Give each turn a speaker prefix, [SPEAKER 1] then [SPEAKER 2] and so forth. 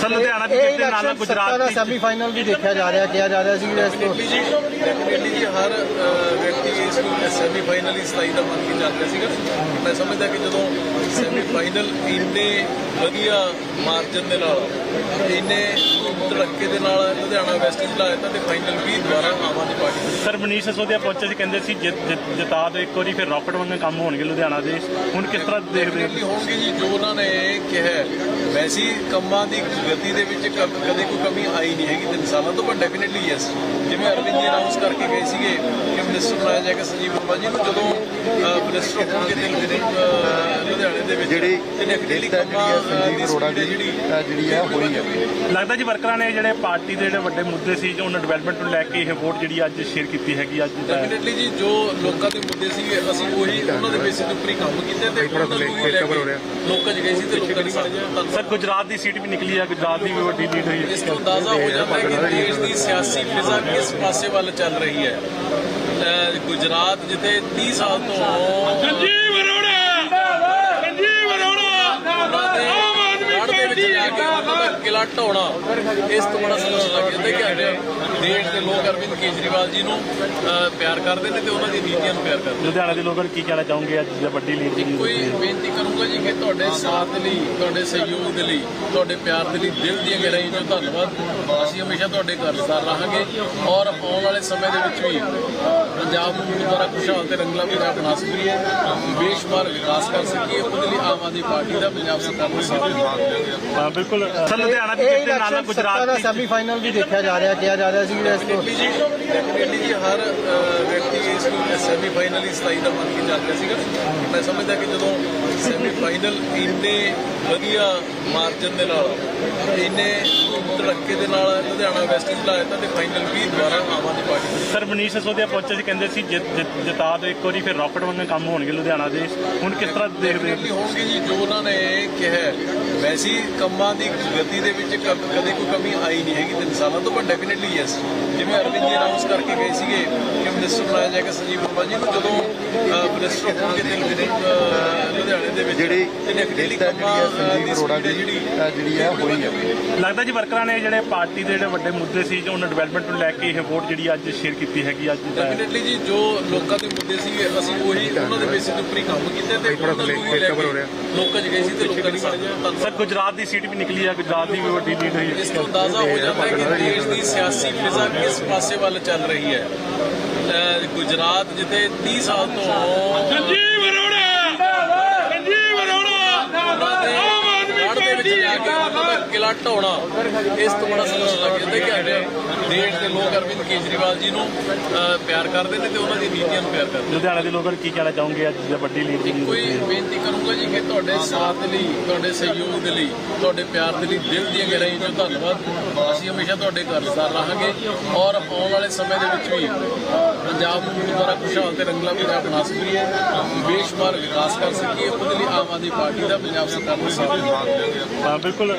[SPEAKER 1] Sir Ludhiana
[SPEAKER 2] ਇਹ
[SPEAKER 1] ਜਿੱਤੇ ਨਾਲ ਨਾਲ
[SPEAKER 2] ਇਲੈਕਸ਼ਨ ਸੱਤਾ
[SPEAKER 1] ਗੁਜਰਾਤ
[SPEAKER 2] ਦਾ ਸੈਮੀਫਾਈਨਲ ਵੀ ਦੇਖਿਆ ਜਾ ਰਿਹਾ ਕਿਹਾ ਜਾ ਰਿਹਾ ਸੀ ਕਿ ਇਸ ਤੋਂ।
[SPEAKER 3] ਡੈਫੀਨਿਟਲੀ ਜੀ ਡੈਫੀਨਿਟਲੀ ਜੀ ਹਰ ਵਿਅਕਤੀ ਇਸ ਨੂੰ ਸੈਮੀਫਾਈਨਲ ਹੀ 27 ਦਾ ਮੰਨ ਕੇ ਚੱਲ ਰਿਹਾ ਸੀਗਾ। ਮੈਂ ਸਮਝਦਾ ਕਿ ਜਦੋਂ ਸੈਮੀਫਾਈਨਲ ਇੰਨੇ ਵਧੀਆ ਮਾਰਜਨ ਦੇ ਨਾਲ ਇੰਨੇ ਧੜੱਕੇ ਦੇ ਨਾਲ ਲੁਧਿਆਣਾ ਵੈਸਟ ਜ਼ਿਲ੍ਹਾ ਆਇਆ ਤਾਂ ਤੇ ਫਾਈਨਲ ਵੀ ਦੁਬਾਰਾ ਦਾ
[SPEAKER 1] ਸਰ ਮਨੀਸ਼ ਸਸੋਦੀਆ ਪਹੁੰਚੇ ਸੀ ਕਹਿੰਦੇ ਸੀ ਜਿੱਤ- ਦੋ ਇੱਕ ਵਾਰੀ ਫਿਰ ਰਾਕਟ ਵਾਂਗ ਕੰਮ ਹੋਣਗੇ ਲੁਧਿਆਣਾ ਦੇ। ਹੁਣ ਕਿਸ ਤਰ੍ਹਾਂ ਦੇਖਦੇ ਹੋ
[SPEAKER 3] ਹੋਣਗੇ ਜੀ ਜੋ ਉਹਨਾਂ ਨੇ ਕਿਹਾ। ਵੈਸੀ ਕੰਮਾਂ ਦੀ ਗਤੀ ਦੇ ਵਿੱਚ ਕਦੇ ਕੋਈ ਕਮੀ ਆਈ ਨਹੀਂ ਹੈਗੀ ਤਿੰਨ ਸਾਲਾਂ ਤੋਂ ਪਰ ਡੈਫੀਨਿਟਲੀ ਯੈਸ ਜਿਵੇਂ ਅਰਵਿੰਦ ਜੀ ਅਨਾਉਂਸ ਕਰਕੇ ਗਏ ਸੀਗੇ ਕਿ ਮਿਨਿਸਟਰ ਬਣਾਇਆ ਜਾਏਗਾ ਸੰਜੀਵ ਵਰਮਾ ਜੀ ਨੂੰ ਜਦੋਂ ਮਿਨਿਸਟਰ ਹੋਣਗੇ ਦਿਨ ਦਿਨ ਲੁਧਿਆਣੇ ਦੇ ਵਿੱਚ
[SPEAKER 4] ਜਿਹੜੀ
[SPEAKER 3] ਤੇ ਡੈਫੀਨਿਟਲੀ ਕੰਮਾਂ ਦੀ ਹੈ
[SPEAKER 4] ਦੀ
[SPEAKER 3] ਜਿਹੜੀ
[SPEAKER 4] ਹੈ ਹੋਈ ਹੈ।
[SPEAKER 1] ਲੱਗਦਾ ਜੀ ਵਰਕਰਾਂ ਨੇ ਜਿਹੜੇ ਪਾਰਟੀ ਦੇ ਜਿਹੜੇ ਵੱਡੇ ਮੁੱਦੇ ਸੀ ਜੋ ਉਹਨਾਂ ਡਿਵੈਲਪਮੈਂਟ ਨੂੰ ਲੈ ਕੇ ਇਹ ਵੋਟ ਜਿਹੜੀ ਅੱਜ ਸ਼ੇਅਰ ਕੀਤੀ ਹੈਗੀ ਅੱਜ ਦਾ।
[SPEAKER 3] ਡੈਫੀਨਿਟਲੀ ਜੀ ਜੋ ਲੋਕਾਂ ਦੇ ਮੁੱਦੇ ਸੀ ਅਸੀਂ ਉਹੀ ਉਹਨਾਂ ਦੇ ਬੇਸਿਸ ਦੇ ਉੱਪਰ ਹੀ ਕੰਮ ਕੀਤੇ ਤੇ ਉਹਨਾਂ ਨੂੰ ਹੀ ਲੈ ਕੇ ਲੋਕਾਂ 'ਚ ਗਏ ਸੀ ਤੇ ਲੋਕਾਂ ਨੇ ਸਾਡੇ
[SPEAKER 1] ਸਰ ਗੁਜਰਾਤ ਦੀ ਸੀਟ ਵੀ ਨਿਕਲੀ ਹੈ ਗੁਜਰਾਤ ਦੀ ਵੀ ਵੱਡੀ ਲੀਡ ਹੋਈ ਹੈ।
[SPEAKER 3] ਇਸ ਤੋਂ ਅੰਦਾਜ਼ਾ ਹੋ ਜਾਂਦਾ ਹੈ ਕਿ ਦੇਸ਼ ਦੀ ਸਿਆਸੀ ਫਿਜ਼ਾ ਕਿਸ ਪਾਸੇ ਵੱਲ ਚੱਲ ਰਹੀ ਹੈ। ਗੁਜਰਾਤ ਜਿੱਥੇ 30 ਸਾਲ ਤੋਂ
[SPEAKER 5] ਸੰਜੀਵ ਅਰੋੜਾ ਸੰਜੀਵ ਅਰੋੜਾ
[SPEAKER 3] ਉਹਨਾਂ ਦੇ ਗੜ੍ਹ ਦੇ ਵਿੱਚ ਜਾ ਕੇ ਉਹਨਾਂ ਦਾ ਕਿਲਾ ਢਾਉਣਾ ਇਸ ਤੋਂ ਬੜਾ ਸੰਤੋਸ਼ ਲੱਗ ਜਾਂਦਾ ਕਿ ਅੱਜ ਦੇਸ਼ ਦੇ ਲੋਕ ਅਰਵਿੰਦ ਕੇਜਰੀਵਾਲ ਜੀ ਨੂੰ ਅਹ, ਪਿਆਰ ਕਰਦੇ ਨੇ ਤੇ ਉਹਨਾਂ ਦੀ ਨੀਤੀਆਂ ਨੂੰ ਪਿਆਰ ਕਰਦੇ ਨੇ।
[SPEAKER 1] ਲੁਧਿਆਣਾ ਦੇ ਲੋਕਾਂ ਨੂੰ ਕੀ ਕਹਿਣਾ ਚਾਹੋਗੇ ਅੱਜ ਦੀ ਵੱਡੀ ਲੀਡ ਜਿਹੜੀ
[SPEAKER 3] ਕੋਈ ਤੁਹਾਡੇ ਸਾਥ ਲਈ ਤੁਹਾਡੇ ਸਹਿਯੋਗ ਦੇ ਲਈ ਤੁਹਾਡੇ ਪਿਆਰ ਦੇ ਲਈ ਦਿਲ ਦੀਆਂ ਗਹਿਰਾਈਆਂ ਤੋਂ ਧੰਨਵਾਦ। ਅਸੀਂ ਹਮੇਸ਼ਾ ਤੁਹਾਡੇ ਘਰਦਾਰ ਰਹਾਂਗੇ ਔਰ ਆਉਣ ਵਾਲੇ ਸਮੇਂ ਦੇ ਵਿੱਚ ਵੀ ਪੰਜਾਬ ਨੂੰ ਦੁਬਾਰਾ ਖੁਸ਼ਹਾਲ ਤੇ ਰੰਗਲਾ ਪੰਜਾਬ ਬਣਾ ਸਕੀਏ ਬੇਸ਼ੁਮਾਰ ਵਿਕਾਸ ਕਰ ਸਕੀਏ ਉਹਦੇ ਲਈ ਆਮ ਆਦਮੀ ਪਾਰਟੀ ਦਾ ਪੰਜਾਬ ਸਰਕਾਰ ਦਾ ਸਾਥ
[SPEAKER 1] ਬਿਲਕੁਲ। ਸਰ ਲੁਧਿਆਣਾ
[SPEAKER 2] ਇਹ
[SPEAKER 1] ਜਿੱਤੇ ਨਾਲ ਗੁਜਰਾਤ
[SPEAKER 2] ਦਾ
[SPEAKER 1] ਦੀ
[SPEAKER 2] ਸੈਮੀਫਾਈਨਲ ਵੀ ਦੇਖਿਆ ਜਾ ਰਿਹਾ ਕਿਹਾ ਜਾ ਰਿਹਾ ਸੀ ਕਿ ਇਸ ਤੋਂ।
[SPEAKER 3] ਡੈਫੀਨਿਟਲੀ ਜੀ ਹਰ ਵਿਅਕਤੀ ਇਸ ਨੂੰ ਸੈਮੀਫਾਈਨਲ ਹੀ 27 ਦਾ ਮੰਨ ਕੇ ਚੱਲ ਰਿਹਾ ਸੀਗਾ। ਮੈਂ ਸਮਝਦਾ ਕਿ ਜਦੋਂ ਸੈਮੀਫਾਈਨਲ ਇੰਨੇ ਵਧੀਆ ਮਾਰਜਨ ਦੇ ਨਾਲ ਇੰਨੇ ਧੜੱਕੇ ਦੇ ਨਾਲ ਲੁਧਿਆਣਾ ਵੈਸਟ ਆਇਆ ਤਾਂ ਤੇ ਫਾਈਨਲ ਵੀ ਦੁਬਾਰਾ ਆਮ ਆਦਮੀ ਪਾਰਟੀ ਦਾ
[SPEAKER 1] ਸਰ ਮਨੀਸ਼ ਸਸੋਦੀਆ ਪਹੁੰਚੇ ਸੀ ਕਹਿੰਦੇ ਸੀ ਜਿੱਤ- ਦੋ ਇੱਕ ਵਾਰੀ ਫਿਰ ਰਾਕਟ ਵਾਂਗ ਕੰਮ ਹੋਣਗੇ ਲੁਧਿਆਣਾ ਦੇ। ਹੁਣ ਕਿਸ ਤਰ੍ਹਾਂ ਦੇਖਦੇ
[SPEAKER 3] ਹੋਣਗੇ ਜੀ ਜੋ ਉਹਨਾਂ ਨੇ ਕਿਹਾ। ਵੈਸੀ ਕੰਮਾਂ ਦੀ ਗਤੀ ਦੇ ਵਿੱਚ ਕਦੇ ਕੋਈ ਕਮੀ ਆਈ ਨਹੀਂ ਹੈਗੀ ਤਿੰਨ ਸਾਲਾਂ ਤੋਂ ਪਰ ਡੈਫੀਨਿਟਲੀ ਯੈਸ ਜਿਵੇਂ ਅਰਵਿੰਦ ਜੀ ਅਨਾਉਂਸ ਕਰਕੇ ਗਏ ਸੀਗੇ ਕਿ ਮਿਨਿਸਟਰ ਬਣਾਇਆ ਜਾਏਗਾ ਸੰਜੀਵ ਵਰਮਾ ਜੀ ਨੂੰ ਜਦੋਂ ਮਿਨਿਸਟਰ ਹੋਣਗੇ ਦਿਨ ਦਿਨ ਲੁਧਿਆਣੇ ਦੇ ਵਿੱਚ
[SPEAKER 4] ਜਿਹੜੀ ਹੈ ਜਿਹੜੀ ਹੈ ਸੰਜੀਵ
[SPEAKER 3] ਦੀ
[SPEAKER 4] ਅਰੋੜਾ
[SPEAKER 3] ਜਿਹੜੀ
[SPEAKER 4] ਅ, ਜਿਹੜੀ ਹੈ ਹੋਈ ਹੈ।
[SPEAKER 1] ਲੱਗਦਾ ਜੀ ਵਰਕਰਾਂ ਨੇ ਜਿਹੜੇ ਪਾਰਟੀ ਦੇ ਜਿਹੜੇ ਵੱਡੇ ਮੁੱਦੇ ਸੀ ਜੋ ਉਹਨਾਂ ਡਿਵੈਲਪਮੈਂਟ ਨੂੰ ਲੈ ਕੇ ਇਹ ਵੋਟ ਜਿਹੜੀ ਅੱਜ ਸ਼ੇਅਰ ਕੀਤੀ ਹੈਗੀ ਅੱਜ ਦਾ
[SPEAKER 3] ਡੈਫੀਨਿਟਲੀ ਜੀ ਜੋ ਲੋਕਾਂ ਦੇ ਮੁੱਦੇ ਸੀ ਅਸੀਂ ਉਹੀ ਉਹਨਾਂ ਦੇ ਬੇਸਿਸ ਉੱਪਰ ਹੀ ਕੰਮ ਕੀਤੇ ਤੇ ਉਹਨਾਂ ਨੂੰ ਹੀ ਲੈ ਕੇ ਲੋਕਾਂ 'ਚ ਗਏ ਸੀ ਤੇ ਲੋਕਾਂ ਨੇ ਸਾਡੇ ਧੰਨਵਾਦ।
[SPEAKER 1] ਸਰ ਗੁਜਰਾਤ ਦੀ ਸੀਟ ਵੀ ਨਿਕਲੀ ਹੈ ਗੁਜਰਾਤ ਦੀ ਵੀ ਵੱਡੀ ਲੀਡ ਹੋਈ ਹੈ।
[SPEAKER 3] ਇਸ ਤੋਂ ਅੰਦਾਜ਼ਾ ਹੋ ਜਾਂਦਾ ਹੈ ਕਿ ਦੇਸ਼ ਦੀ ਸਿਆਸੀ ਫਿਜ਼ਾ ਕਿਸ ਪਾਸੇ ਵੱਲ ਚੱਲ ਰਹੀ ਹੈ। ਅਹ ਗੁਜਰਾਤ ਜਿੱਥੇ 30 ਸਾਲ ਤੋਂ
[SPEAKER 5] ਸੰਜੀਵ
[SPEAKER 3] ਉਹਨਾਂ ਦੇ
[SPEAKER 5] ਆਮ ਆਦਮੀ
[SPEAKER 3] ਗੜ੍ਹ ਦੇ ਵਿੱਚ
[SPEAKER 5] ਪਾਰਟੀ
[SPEAKER 3] ਜਾ ਕੇ ਉਹਨਾਂ ਦਾ ਕਿਲਾ ਢਾਉਣਾ ਇਸ ਤੋਂ ਬੜਾ ਸੰਤੋਸ਼ ਲੱਗ ਜਾਂਦਾ ਕਿ ਅੱਜ ਦੇਸ਼ ਦੇ ਲੋਕ ਅਰਵਿੰਦ ਕੇਜਰੀਵਾਲ ਜੀ ਨੂੰ ਅਹ, ਪਿਆਰ ਕਰਦੇ ਨੇ ਤੇ ਉਹਨਾਂ ਦੀ ਨੀਤੀਆਂ ਨੂੰ ਪਿਆਰ ਕਰਦੇ ਨੇ।
[SPEAKER 1] ਲੁਧਿਆਣਾ ਦੇ ਲੋਕਾਂ ਨੂੰ ਕੀ ਕਹਿਣਾ ਚਾਹੋਗੇ ਅੱਜ ਦੀ ਵੱਡੀ ਲੀਡ ਜਿਹੜੀ
[SPEAKER 3] ਕੋਈ ਬੇਨਤੀ ਕਰੂੰਗਾ ਜੀ ਕਿ ਤੁਹਾਡੇ ਸਾਥ ਦੇ ਲਈ, ਤੁਹਾਡੇ ਸਹਿਯੋਗ ਦੇ ਲਈ, ਤੁਹਾਡੇ ਪਿਆਰ ਦੇ ਲਈ ਦਿਲ ਦੀਆਂ ਗਹਿਰਾਈਆਂ ਤੋਂ ਧੰਨਵਾਦ ਅਸੀਂ ਹਮੇਸ਼ਾ ਤੁਹਾਡੇ ਘਰਦਾਰ ਰਹਾਂਗੇ ਔਰ ਆਉਣ ਵਾਲੇ ਸਮੇਂ ਦੇ ਵਿੱਚ ਵੀ ਪੰਜਾਬ ਨੂੰ ਦੁਬਾਰਾ ਖੁਸ਼ਹਾਲ ਤੇ ਰੰਗਲਾ ਪੰਜਾਬ ਬਣਾ ਸਕੀਏ ਬੇਸ਼ੁਮਾਰ ਵਿਕਾਸ ਕਰ ਸਕੀਏ, ਉਹਦੇ ਲਈ ਆਮ ਆਦਮੀ ਪਾਰਟੀ ਦਾ ਪੰਜਾਬ ਸਰਕਾਰ ਦਾ ਸਾਥ
[SPEAKER 1] ਬਿਲਕੁਲ